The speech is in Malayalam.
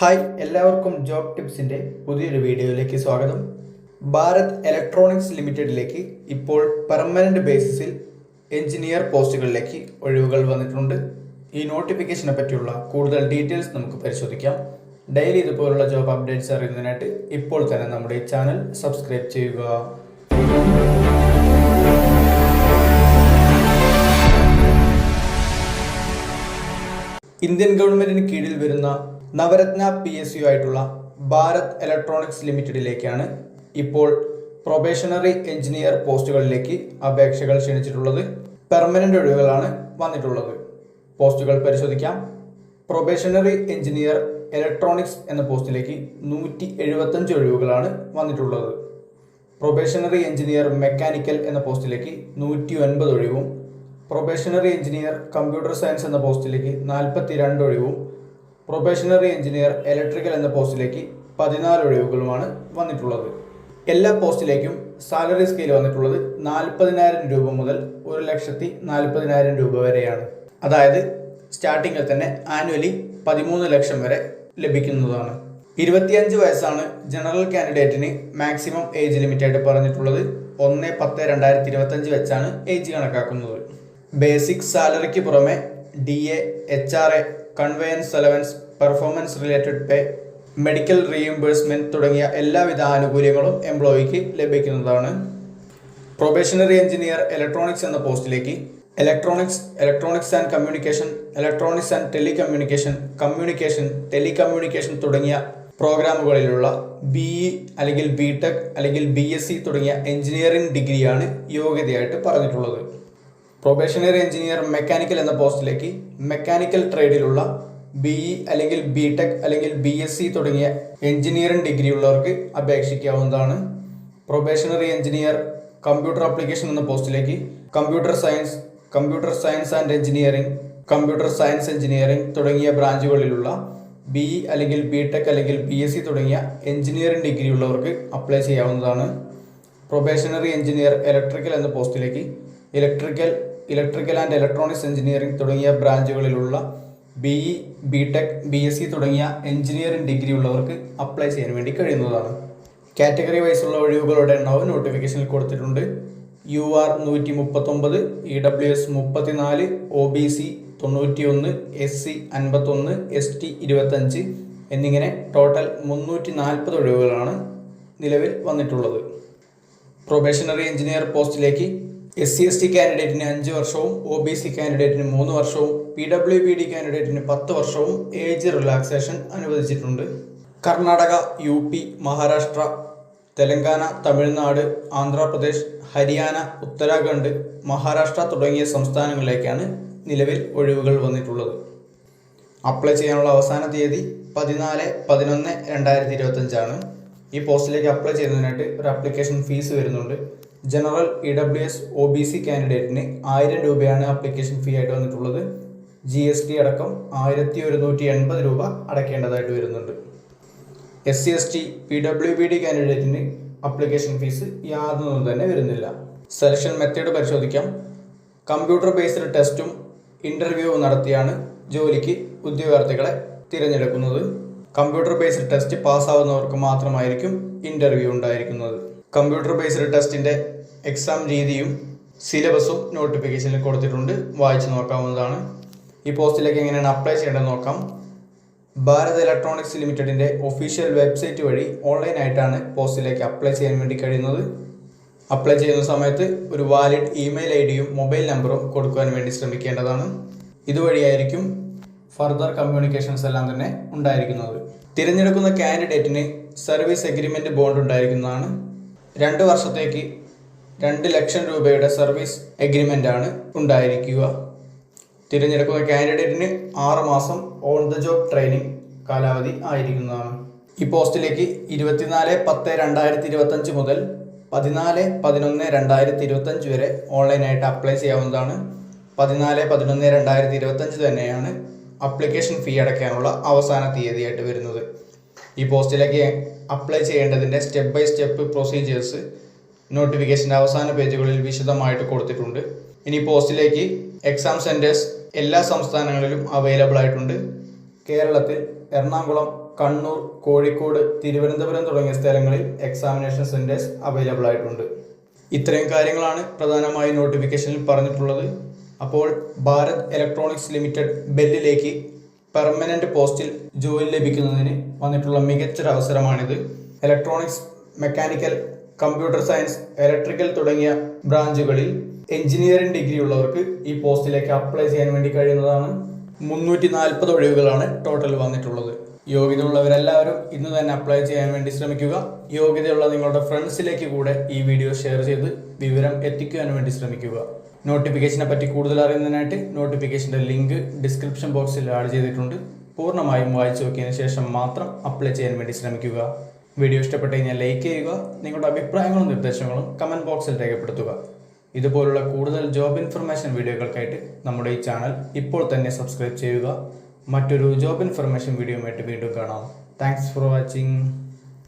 ഹായ് എല്ലാവർക്കും ജോബ് ടിപ്സിന്റെ പുതിയൊരു വീഡിയോയിലേക്ക് സ്വാഗതം. ഭാരത് ഇലക്ട്രോണിക്സ് ലിമിറ്റഡിലേക്ക് ഇപ്പോൾ പെർമനന്റ് ബേസിസിൽ എഞ്ചിനീയർ പോസ്റ്റുകളിലേക്ക് ഒഴിവുകൾ വന്നിട്ടുണ്ട്. ഈ നോട്ടിഫിക്കേഷനെ പറ്റിയുള്ള കൂടുതൽ ഡീറ്റെയിൽസ് നമുക്ക് പരിശോധിക്കാം. ഡെയിലി ഇതുപോലുള്ള ജോബ് അപ്ഡേറ്റ്സ് അറിയുന്നതിനായിട്ട് ഇപ്പോൾ തന്നെ നമ്മുടെ ചാനൽ സബ്സ്ക്രൈബ് ചെയ്യുക. ഇന്ത്യൻ ഗവൺമെന്റിന് കീഴിൽ വരുന്ന നവരത്ന പി എസ് യു ആയിട്ടുള്ള ഭാരത് ഇലക്ട്രോണിക്സ് ലിമിറ്റഡിലേക്കാണ് ഇപ്പോൾ പ്രൊബേഷണറി എഞ്ചിനീയർ പോസ്റ്റുകളിലേക്ക് അപേക്ഷകൾ ക്ഷണിച്ചിട്ടുള്ളത്. പെർമനന്റ് ഒഴിവുകളാണ് വന്നിട്ടുള്ളത്. പോസ്റ്റുകൾ പരിശോധിക്കാം. പ്രൊബേഷണറി എഞ്ചിനീയർ ഇലക്ട്രോണിക്സ് എന്ന പോസ്റ്റിലേക്ക് നൂറ്റി എഴുപത്തഞ്ച് ഒഴിവുകളാണ് വന്നിട്ടുള്ളത്. പ്രൊബേഷണറി എഞ്ചിനീയർ മെക്കാനിക്കൽ എന്ന പോസ്റ്റിലേക്ക് നൂറ്റി ഒൻപത് ഒഴിവും. പ്രൊബേഷണറി എഞ്ചിനീയർ കമ്പ്യൂട്ടർ സയൻസ് എന്ന പോസ്റ്റിലേക്ക് നാൽപ്പത്തി രണ്ട് ഒഴിവും. പ്രൊബേഷണറി എഞ്ചിനീയർ ഇലക്ട്രിക്കൽ എന്ന പോസ്റ്റിലേക്ക് പതിനാല് ഒഴിവുകളുമാണ് വന്നിട്ടുള്ളത്. എല്ലാ പോസ്റ്റിലേക്കും സാലറി സ്കെയിൽ വന്നിട്ടുള്ളത് നാൽപ്പതിനായിരം രൂപ മുതൽ ഒരു ലക്ഷത്തി നാൽപ്പതിനായിരം രൂപ വരെയാണ്. അതായത് സ്റ്റാർട്ടിങ്ങിൽ തന്നെ ആനുവലി പതിമൂന്ന് ലക്ഷം വരെ ലഭിക്കുന്നതാണ്. ഇരുപത്തിയഞ്ച് വയസ്സാണ് ജനറൽ കാൻഡിഡേറ്റിന് മാക്സിമം ഏജ് ലിമിറ്റായിട്ട് പറഞ്ഞിട്ടുള്ളത്. ഒന്ന് പത്ത് രണ്ടായിരത്തി ഇരുപത്തഞ്ച് വെച്ചാണ് ഏജ് കണക്കാക്കുന്നത്. ബേസിക് സാലറിക്ക് പുറമെ D A H R A conveyance allowance performance related pay medical reimbursement തുടങ്ങിയ എല്ലാവിധ ആനുകൂല്യങ്ങളും എംപ്ലോയിക്ക് ലഭിക്കുന്നതാണ്. പ്രൊബേഷണറി എഞ്ചിനീയർ ഇലക്ട്രോണിക്സ് എന്ന പോസ്റ്റിലേക്ക് electronics electronics and communication electronics and telecommunication communication telecommunication തുടങ്ങിയ പ്രോഗ്രാമുകളിലുള്ള ബി ഇ അല്ലെങ്കിൽ ബി ടെക് അല്ലെങ്കിൽ ബി എസ് സി തുടങ്ങിയ എഞ്ചിനീയറിംഗ് ഡിഗ്രിയാണ് യോഗ്യതയായിട്ട് പറഞ്ഞിട്ടുള്ളത്. പ്രൊബേഷണറി എഞ്ചിനീയർ മെക്കാനിക്കൽ എന്ന പോസ്റ്റിലേക്ക് മെക്കാനിക്കൽ ട്രേഡിലുള്ള ബി ഇ അല്ലെങ്കിൽ ബി ടെക് അല്ലെങ്കിൽ ബി എസ് സി തുടങ്ങിയ എഞ്ചിനീയറിംഗ് ഡിഗ്രി ഉള്ളവർക്ക് അപേക്ഷിക്കാവുന്നതാണ്. പ്രൊബേഷണറി എഞ്ചിനീയർ കമ്പ്യൂട്ടർ അപ്ലിക്കേഷൻ എന്ന പോസ്റ്റിലേക്ക് computer science computer science and engineering computer science engineering തുടങ്ങിയ ബ്രാഞ്ചുകളിലുള്ള ബി ഇ അല്ലെങ്കിൽ ബി ടെക് അല്ലെങ്കിൽ ബി എസ് സി തുടങ്ങിയ എഞ്ചിനീയറിംഗ് ഡിഗ്രി ഉള്ളവർക്ക് അപ്ലൈ ചെയ്യാവുന്നതാണ്. പ്രൊബേഷണറി എഞ്ചിനീയർ ഇലക്ട്രിക്കൽ എന്ന പോസ്റ്റിലേക്ക് electrical electrical and electronics engineering തുടങ്ങിയ ബ്രാഞ്ചുകളിലുള്ള B E B tech B S C തുടങ്ങിയ എഞ്ചിനീയറിംഗ് ഡിഗ്രി ഉള്ളവർക്ക് അപ്ലൈ ചെയ്യാൻ വേണ്ടി കഴിയുന്നതാണ്. കാറ്റഗറി വൈസുള്ള ഒഴിവുകളുടെ എണ്ണവും നോട്ടിഫിക്കേഷനിൽ കൊടുത്തിട്ടുണ്ട്. യു ആർ നൂറ്റി മുപ്പത്തൊമ്പത് ഇ ഡബ്ല്യു എസ് മുപ്പത്തിനാല് ഒ ബി സി തൊണ്ണൂറ്റി ഒന്ന് എസ് സി അൻപത്തൊന്ന് എസ് ടി ഇരുപത്തഞ്ച് എന്നിങ്ങനെ ടോട്ടൽ മുന്നൂറ്റി നാൽപ്പത് ഒഴിവുകളാണ് നിലവിൽ വന്നിട്ടുള്ളത്. പ്രൊബേഷണറി എഞ്ചിനീയർ പോസ്റ്റിലേക്ക് എസ് സി എസ് ടി കാൻഡിഡേറ്റിന് അഞ്ച് വർഷവും ഒ ബി സി കാൻഡിഡേറ്റിന് മൂന്ന് വർഷവും പി ഡബ്ല്യു ബി ഡി കാൻഡിഡേറ്റിന് പത്ത് വർഷവും ഏജ് റിലാക്സേഷൻ അനുവദിച്ചിട്ടുണ്ട്. കർണാടക യു പി മഹാരാഷ്ട്ര തെലങ്കാന തമിഴ്നാട് ആന്ധ്രാപ്രദേശ് ഹരിയാന ഉത്തരാഖണ്ഡ് മഹാരാഷ്ട്ര തുടങ്ങിയ സംസ്ഥാനങ്ങളിലേക്കാണ് നിലവിൽ ഒഴിവുകൾ വന്നിട്ടുള്ളത്. അപ്ലൈ ചെയ്യാനുള്ള അവസാന തീയതി പതിനാല് പതിനൊന്ന് രണ്ടായിരത്തി ഇരുപത്തഞ്ചാണ്. ഈ പോസ്റ്റിലേക്ക് അപ്ലൈ ചെയ്യുന്നതിനായിട്ട് ഒരു ആപ്ലിക്കേഷൻ ഫീസ് വരുന്നുണ്ട്. General E W S O B C കാൻഡിഡേറ്റിന് ആയിരം രൂപയാണ് ആപ്ലിക്കേഷൻ ഫീ ആയിട്ട് വന്നിട്ടുള്ളത്. ജി എസ് ടി അടക്കം ആയിരത്തി ഒരുന്നൂറ്റി എൺപത് രൂപ അടയ്ക്കേണ്ടതായിട്ട് വരുന്നുണ്ട്. S C S T P W B D കാൻഡിഡേറ്റിന് application fees യാതൊന്നും തന്നെ വരുന്നില്ല. സെലക്ഷൻ മെത്തേഡ് പരിശോധിക്കാം. കമ്പ്യൂട്ടർ ബേസ്ഡ് ടെസ്റ്റും ഇന്റർവ്യൂവും നടത്തിയാണ് ജോലിക്ക് ഉദ്യോഗാർത്ഥികളെ തിരഞ്ഞെടുക്കുന്നത്. കമ്പ്യൂട്ടർ ബേസ്ഡ് ടെസ്റ്റ് പാസ്സാവുന്നവർക്ക് മാത്രമായിരിക്കും ഇന്റർവ്യൂ ഉണ്ടായിരിക്കുന്നത്. കമ്പ്യൂട്ടർ ബേസ്ഡ് ടെസ്റ്റിന്റെ എക്സാം രീതിയും സിലബസും നോട്ടിഫിക്കേഷനിൽ കൊടുത്തിട്ടുണ്ട്. വായിച്ചു നോക്കാവുന്നതാണ്. ഈ പോസ്റ്റിലേക്ക് എങ്ങനെയാണ് അപ്ലൈ ചെയ്യേണ്ടത് നോക്കാം. ഭാരത് ഇലക്ട്രോണിക്സ് ലിമിറ്റഡിന്റെ ഒഫീഷ്യൽ വെബ്സൈറ്റ് വഴി ഓൺലൈനായിട്ടാണ് പോസ്റ്റിലേക്ക് അപ്ലൈ ചെയ്യാൻ വേണ്ടി കഴിയുന്നത്. അപ്ലൈ ചെയ്യുന്ന സമയത്ത് ഒരു വാലിഡ് ഇമെയിൽ ഐ ഡിയും മൊബൈൽ നമ്പറും കൊടുക്കുവാൻ വേണ്ടി ശ്രമിക്കേണ്ടതാണ്. ഇതുവഴിയായിരിക്കും ഫർദർ കമ്മ്യൂണിക്കേഷൻസ് എല്ലാം തന്നെ ഉണ്ടായിരിക്കുന്നത്. തിരഞ്ഞെടുക്കുന്ന കാൻഡിഡേറ്റിന് സർവീസ് എഗ്രിമെന്റ് ബോണ്ട് ഉണ്ടായിരിക്കുന്നതാണ്. രണ്ട് വർഷത്തേക്ക് രണ്ട് ലക്ഷം രൂപയുടെ സർവീസ് എഗ്രിമെന്റ് ആണ് ഉണ്ടായിരിക്കുക. തിരഞ്ഞെടുക്കുന്ന കാൻഡിഡേറ്റിന് ആറ് മാസം ഓൺ ദ ജോബ് ട്രെയിനിങ് കാലാവധി ആയിരിക്കുന്നതാണ്. ഈ പോസ്റ്റിലേക്ക് ഇരുപത്തിനാല് പത്ത് രണ്ടായിരത്തി ഇരുപത്തഞ്ച് മുതൽ പതിനാല് പതിനൊന്ന് രണ്ടായിരത്തി ഇരുപത്തഞ്ച് വരെ ഓൺലൈനായിട്ട് അപ്ലൈ ചെയ്യാവുന്നതാണ്. പതിനാല് പതിനൊന്ന് രണ്ടായിരത്തി ഇരുപത്തഞ്ച് തന്നെയാണ് അപ്ലിക്കേഷൻ ഫീ അടയ്ക്കാനുള്ള അവസാന തീയതിയായിട്ട് വരുന്നത്. ഈ പോസ്റ്റിലേക്ക് അപ്ലൈ ചെയ്യേണ്ടതിന്റെ സ്റ്റെപ്പ് ബൈ സ്റ്റെപ്പ് പ്രൊസീജിയേഴ്സ് നോട്ടിഫിക്കേഷന്റെ അവസാന പേജുകളിൽ വിശദമായിട്ട് കൊടുത്തിട്ടുണ്ട്. ഇനി പോസ്റ്റിലേക്ക് എക്സാം സെന്റേഴ്സ് എല്ലാ സംസ്ഥാനങ്ങളിലും അവൈലബിൾ ആയിട്ടുണ്ട്. കേരളത്തിൽ എറണാകുളം കണ്ണൂർ കോഴിക്കോട് തിരുവനന്തപുരം തുടങ്ങിയ സ്ഥലങ്ങളിൽ എക്സാമിനേഷൻ സെന്റേഴ്സ് അവൈലബിൾ ആയിട്ടുണ്ട്. ഇത്രയും കാര്യങ്ങളാണ് പ്രധാനമായും നോട്ടിഫിക്കേഷനിൽ പറഞ്ഞിട്ടുള്ളത്. അപ്പോൾ ഭാരത് ഇലക്ട്രോണിക്സ് ലിമിറ്റഡ് ബെല്ലിലേക്ക് പെർമനന്റ് പോസ്റ്റിൽ ജോലി ലഭിക്കുന്നതിന് വന്നിട്ടുള്ള മികച്ചൊരു അവസരമാണിത് electronics mechanical computer science electrical തുടങ്ങിയ ബ്രാഞ്ചുകളിൽ എഞ്ചിനീയറിംഗ് ഡിഗ്രി ഉള്ളവർക്ക് ഈ പോസ്റ്റിലേക്ക് അപ്ലൈ ചെയ്യാൻ വേണ്ടി കഴിയുന്നതാണ്. മുന്നൂറ്റി നാൽപ്പത് ഒഴിവുകളാണ് ടോട്ടൽ വന്നിട്ടുള്ളത്. യോഗ്യതയുള്ളവരെല്ലാവരും ഇന്ന് തന്നെ അപ്ലൈ ചെയ്യാൻ വേണ്ടി ശ്രമിക്കുക. യോഗ്യതയുള്ള നിങ്ങളുടെ ഫ്രണ്ട്സിലേക്ക് കൂടെ ഈ വീഡിയോ ഷെയർ ചെയ്ത് വിവരം എത്തിക്കുവാൻ വേണ്ടി ശ്രമിക്കുക. നോട്ടിഫിക്കേഷനെ പറ്റി കൂടുതൽ അറിയുന്നതിനായിട്ട് നോട്ടിഫിക്കേഷന്റെ ലിങ്ക് ഡിസ്ക്രിപ്ഷൻ ബോക്സിൽ ആഡ് ചെയ്തിട്ടുണ്ട്. പൂർണമായും വായിച്ചു നോക്കിയതിന് ശേഷം മാത്രം അപ്ലൈ ചെയ്യാൻ വേണ്ടി ശ്രമിക്കുക. വീഡിയോ ഇഷ്ടപ്പെട്ട് കഴിഞ്ഞാൽ ലൈക്ക് ചെയ്യുക നിങ്ങളുടെ അഭിപ്രായങ്ങളും നിർദ്ദേശങ്ങളും കമന്റ് ബോക്സിൽ രേഖപ്പെടുത്തുക. ഇതുപോലുള്ള കൂടുതൽ ജോബ് ഇൻഫർമേഷൻ വീഡിയോകൾക്കായിട്ട് നമ്മുടെ ഈ ചാനൽ ഇപ്പോൾ തന്നെ സബ്സ്ക്രൈബ് ചെയ്യുക. മറ്റൊരു ജോബ് ഇൻഫർമേഷൻ വീഡിയോയുമായിട്ട് വീണ്ടും കാണാം. Thanks for watching